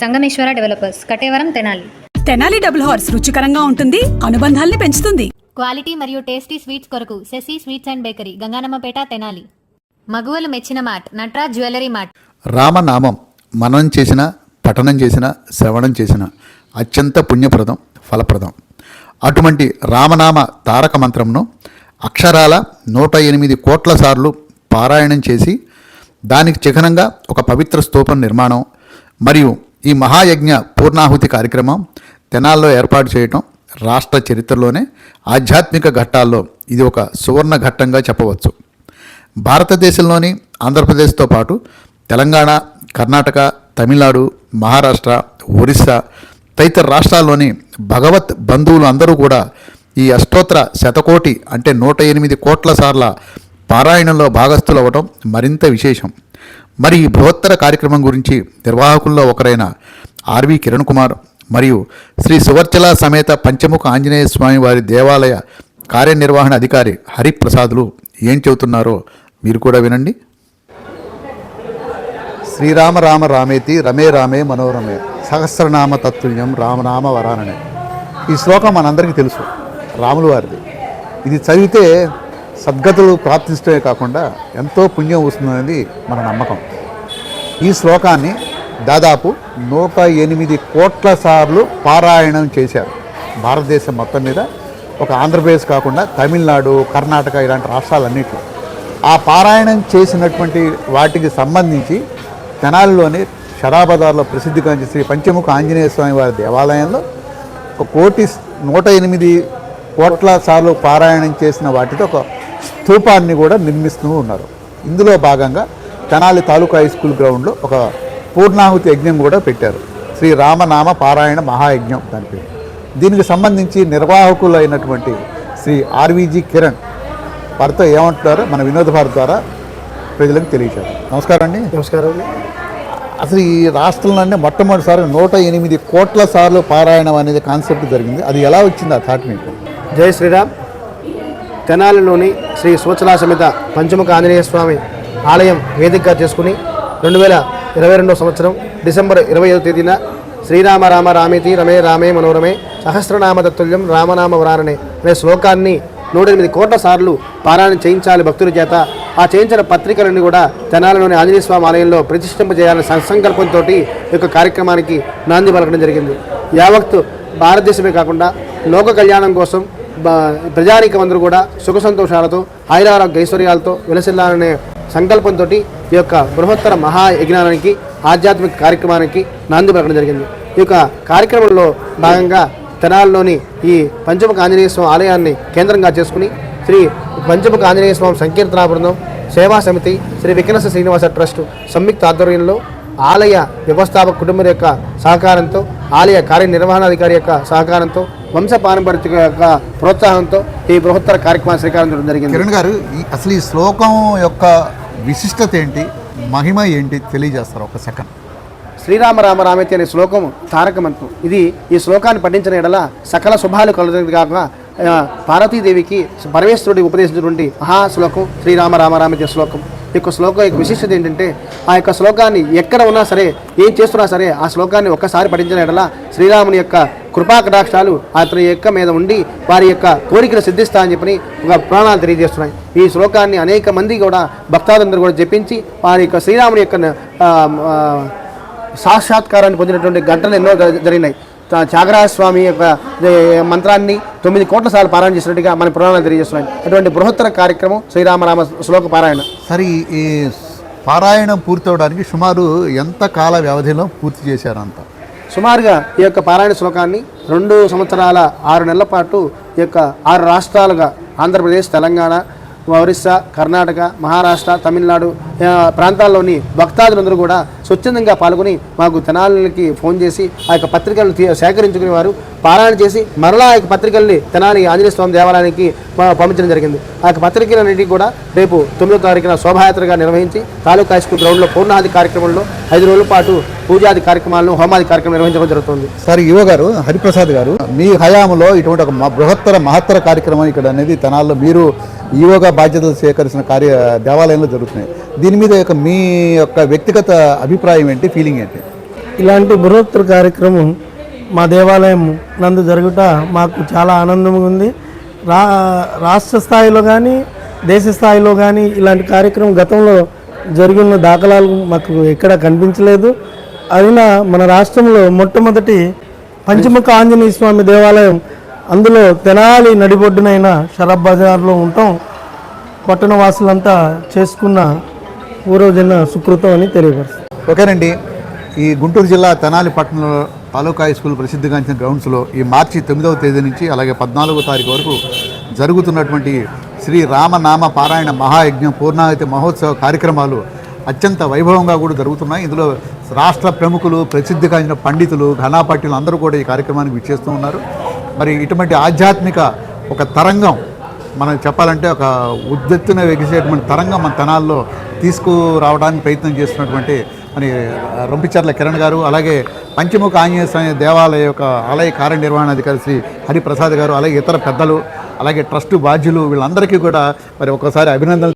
Sangameswara developers Katevaram Tenali. Tenali double horse రుచికరంగా ఉంటుంది అనుబంధాల్ని పెంచుతుంది. క్వాలిటీ మరియు టేస్టీ స్వీట్స్ కొరకు Sasi sweets and bakery Gangaanammapeta Tenali. మగువలు మెచ్చిన మార్ట్ నట్రాజ్ జ్యువెలరీ మార్ట్ రామనామం మననం చేసిన పఠనం చేసిన శ్రవణం చేసిన అత్యంత పుణ్యప్రదం ఫలప్రదం. అటువంటి రామనామ తారక మంత్రంను అక్షరాల నూట ఎనిమిది కోట్ల సార్లు పారాయణం చేసి దానికి చిహ్నంగా ఒక పవిత్ర స్తూపం నిర్మాణం మరియు ఈ మహాయజ్ఞ పూర్ణాహుతి కార్యక్రమం తెనాల్లో ఏర్పాటు చేయటం రాష్ట్ర చరిత్రలోనే ఆధ్యాత్మిక ఘట్టాల్లో ఇది ఒక సువర్ణ ఘట్టంగా చెప్పవచ్చు. భారతదేశంలోని ఆంధ్రప్రదేశ్తో పాటు తెలంగాణ కర్ణాటక తమిళనాడు మహారాష్ట్ర ఒరిస్సా తదితర రాష్ట్రాల్లోని భగవత్ బంధువులు అందరూ కూడా ఈ అష్టోత్తర శతకోటి అంటే నూట ఎనిమిది కోట్ల సార్ల పారాయణంలో భాగస్థులవ్వడం మరింత విశేషం. మరి ఈ బృహత్తర కార్యక్రమం గురించి నిర్వాహకుల్లో ఒకరైన ఆర్వి కిరణ్ కుమార్ మరియు శ్రీ సువర్చల సమేత పంచముఖ ఆంజనేయ స్వామి వారి దేవాలయ కార్యనిర్వహణ అధికారి హరిప్రసాదులు ఏం చెబుతున్నారో మీరు కూడా వినండి. శ్రీరామ రామ రామేతి రమే రామే మనోరమే సహస్రనామ తత్తుల్యం రామనామ వరాననే. ఈ శ్లోకం మనందరికీ తెలుసు రాములు వారిది. ఇది చదివితే సద్గతులు ప్రార్థించడమే కాకుండా ఎంతో పుణ్యం వస్తుందనేది మన నమ్మకం. ఈ శ్లోకాన్ని దాదాపు నూట ఎనిమిది కోట్ల సార్లు పారాయణం చేశారు. భారతదేశం మొత్తం మీద ఒక ఆంధ్రప్రదేశ్ కాకుండా తమిళనాడు కర్ణాటక ఇలాంటి రాష్ట్రాలన్నింటిలో. ఆ పారాయణం చేసినటువంటి వాటికి సంబంధించి తెనాలిలోని శరాబదార్లో ప్రసిద్ధిగాంచి శ్రీ పంచముఖ ఆంజనేయ స్వామి వారి దేవాలయంలో ఒక కోటి నూట ఎనిమిది కోట్ల సార్లు పారాయణం చేసిన వాటితో ఒక స్తూపాన్ని కూడా నిర్మిస్తూ ఉన్నారు. ఇందులో భాగంగా తెనాలి తాలూకా హై స్కూల్ గ్రౌండ్లో ఒక పూర్ణాహుతి యజ్ఞం కూడా పెట్టారు. శ్రీ రామనామ పారాయణ మహాయజ్ఞం దాని పేరు. దీనికి సంబంధించి నిర్వాహకులు అయినటువంటి శ్రీ ఆర్వీజీ కిరణ్ వారితో ఏమంటున్నారో మన వినోద భారత్ ద్వారా ప్రజలకు తెలియచారు నమస్కారం అండి. నమస్కారం అసలు ఈ రాష్ట్రంలోనే మొట్టమొదటిసారి నూట ఎనిమిది కోట్ల సార్లు పారాయణం అనేది కాన్సెప్ట్ జరిగింది. అది ఎలా వచ్చింది ఆ థాట్ మీకు? జై శ్రీరామ్. తెనాలిలోని శ్రీ సూచలా సమేత పంచముఖ ఆంజనేయ స్వామి ఆలయం వేదికగా చేసుకుని రెండు వేల ఇరవై రెండవ సంవత్సరం డిసెంబర్ ఇరవై ఐదో తేదీన శ్రీరామ రామ రామేతి రమే రామే మనోరమే సహస్రనామ తత్తుల్యం రామనామ వరారణే అనే శ్లోకాన్ని నూట ఎనిమిది కోట్ల సార్లు పారాయణ చేయించాలి భక్తుల చేత. ఆ చేయించిన పత్రికలన్నీ కూడా తెనాలిలోని ఆంజనేయ స్వామి ఆలయంలో ప్రతిష్ఠింపజేయాలనే సంకల్పంతో ఈ యొక్క కార్యక్రమానికి నాంది పలకడం జరిగింది. యావత్తు భారతదేశమే కాకుండా లోక కళ్యాణం కోసం ప్రజానీకం అందరూ కూడా సుఖ సంతోషాలతో ఆయురారోగ్య ఐశ్వర్యాలతో విలసిల్లాలనే సంకల్పంతో ఈ యొక్క బృహత్తర మహాయజ్ఞానానికి ఆధ్యాత్మిక కార్యక్రమానికి నాంది పలకడం జరిగింది. ఈ యొక్క కార్యక్రమంలో భాగంగా తెనాల్లోని ఈ పంచముఖ ఆంజనేయ స్వామి ఆలయాన్ని కేంద్రంగా చేసుకుని శ్రీ పంచముఖ ఆంజనేయ స్వామి సంకీర్తనా బృందం సేవా సమితి శ్రీ వికనస శ్రీనివాస ట్రస్ట్ సంయుక్త ఆధ్వర్యంలో ఆలయ వ్యవస్థాపక కుటుంబం యొక్క సహకారంతో ఆలయ కార్యనిర్వహణాధికారి యొక్క సహకారంతో వంశ పారంపర్యక యొక్క ప్రోత్సాహంతో ఈ బృహత్తర కార్యక్రమాన్ని శ్రీకారం చుట్టడం జరిగింది. కిరణ్ గారు ఈ అసలు ఈ శ్లోకం యొక్క విశిష్టత ఏంటి? మహిమ ఏంటి? తెలియజేస్తారు ఒక సెకండ్. శ్రీరామ రామ రామేతి అనే శ్లోకం తారక మంత్రం ఇది ఈ శ్లోకాన్ని పఠించిన ఎడల సకల శుభాలు కలుగుతుంది కాక పార్వతీదేవికి పరమేశ్వరుడి ఉపదేశించినటువంటి మహాశ్లోకం శ్రీరామ రామ రామేతి శ్లోకం. ఈ యొక్క శ్లోకం యొక్క విశిష్టత ఏంటంటే ఆ యొక్క శ్లోకాన్ని ఎక్కడ ఉన్నా సరే ఏం చేస్తున్నా సరే ఆ శ్లోకాన్ని ఒక్కసారి పఠించిన ఎడల శ్రీరాముని యొక్క కృపాకటాక్షాలు అతని యొక్క మీద ఉండి వారి యొక్క కోరికలు సిద్ధిస్తాయని చెప్పని ఒక పురాణాలు తెలియజేస్తున్నాయి. ఈ శ్లోకాన్ని అనేక మంది కూడా భక్తాదులందరూ కూడా జపించి వారి యొక్క శ్రీరాముని యొక్క సాక్షాత్కారాన్ని పొందినటువంటి ఘటనలు ఎన్నో జరిగినాయి. త్యాగరాజస్వామి స్వామి యొక్క మంత్రాన్ని తొమ్మిది కోట్ల సార్లు పారాయణ చేసినట్టుగా మన పురాణాలు తెలియజేస్తున్నాయి. అటువంటి బృహత్తర కార్యక్రమం శ్రీరామరామ శ్లోక పారాయణ. సరే ఈ- పారాయణం పూర్తవడానికి సుమారు ఎంత కాల వ్యవధిలో పూర్తి చేశారంతా? సుమారుగా ఈ యొక్క పారాయణ శ్లోకాన్ని రెండు సంవత్సరాల ఆరు నెలల పాటు ఈ యొక్క ఆరు రాష్ట్రాలుగా ఆంధ్రప్రదేశ్ తెలంగాణ ఒరిస్సా కర్ణాటక మహారాష్ట్ర తమిళనాడు ప్రాంతాల్లోని భక్తాదులందరూ కూడా స్వచ్ఛందంగా పాల్గొని మాకు తెనాలికి ఫోన్ చేసి ఆ యొక్క పత్రికలను తీ- పారాయణ చేసి మరలా ఆ యొక్క పత్రికల్ని తెనాలి ఆంజనేయ స్వామి దేవాలయానికి పంపించడం జరిగింది. ఆ యొక్క పత్రికలన్నింటినీ కూడా రేపు తొమ్మిదో తారీఖున శోభాయాత్రగా నిర్వహించి తాలూకా హై స్కూల్ గ్రౌండ్లో పూర్ణాది కార్యక్రమంలో ఐదు రోజుల పాటు పూజాది కార్యక్రమాలను హోమాది కార్యక్రమం నిర్వహించడం జరుగుతుంది. సార్ యువ గారు హరిప్రసాద్ గారు మీ హయాంలో ఇటువంటి ఒక బృహత్తర మహత్తర కార్యక్రమం ఇక్కడ అనేది తెనాల్లో మీరు ఈవోగా బాధ్యతలు సేకరించిన కార్య దేవాలయంలో జరుగుతున్నాయి. దీని మీద యొక్క మీ యొక్క వ్యక్తిగత అభిప్రాయం ఏంటి ఫీలింగ్ ఏంటి? ఇలాంటి బృహత్తర కార్యక్రమం మా దేవాలయం నందు జరుగుట మాకు చాలా ఆనందంగా ఉంది. రా రాష్ట్ర స్థాయిలో కానీ దేశ స్థాయిలో కానీ ఇలాంటి కార్యక్రమం గతంలో జరిగిన దాఖలాలు మాకు ఎక్కడ కనిపించలేదు. అయినా మన రాష్ట్రంలో మొట్టమొదటి పంచముఖ ఆంజనేయ స్వామి దేవాలయం అందులో తెనాలి నడిబొడ్డునైన షరబ్ బజార్లో ఉంటాం. పట్టణ వాసులంతా చేసుకున్న పూర్వజన సుకృతం అని తెలియపరుస్తుంది. ఓకేనండి. ఈ గుంటూరు జిల్లా తెనాలి పట్టణంలో తాలూకా హై స్కూల్ ప్రసిద్ధిగాంచిన గ్రౌండ్స్లో ఈ మార్చి తొమ్మిదవ తేదీ నుంచి అలాగే పద్నాలుగో తారీఖు వరకు జరుగుతున్నటువంటి శ్రీ రామనామ పారాయణ మహాయజ్ఞం పూర్ణాహుతి మహోత్సవ కార్యక్రమాలు అత్యంత వైభవంగా కూడా జరుగుతున్నాయి. ఇందులో రాష్ట్ర ప్రముఖులు ప్రసిద్ధిగాంచిన పండితులు ఘనాపట్టిలు అందరూ కూడా ఈ కార్యక్రమానికి విచ్చేస్తూ ఉన్నారు. మరి ఇటువంటి ఆధ్యాత్మిక ఒక తరంగం మనం చెప్పాలంటే ఒక ఉద్దెత్తున ఎగిసేటువంటి తరంగం మన తనాల్లో తీసుకురావడానికి ప్రయత్నం చేస్తున్నటువంటి మరి రొంపిచర్ల కిరణ్ గారు అలాగే పంచముఖ ఆంజనేయ స్వామి దేవాలయ యొక్క ఆలయ కార్యనిర్వహణాధికారి శ్రీ హరిప్రసాద్ గారు అలాగే ఇతర పెద్దలు అలాగే ట్రస్టు బాధ్యులు వీళ్ళందరికీ కూడా మరి ఒకసారి అభినందనలు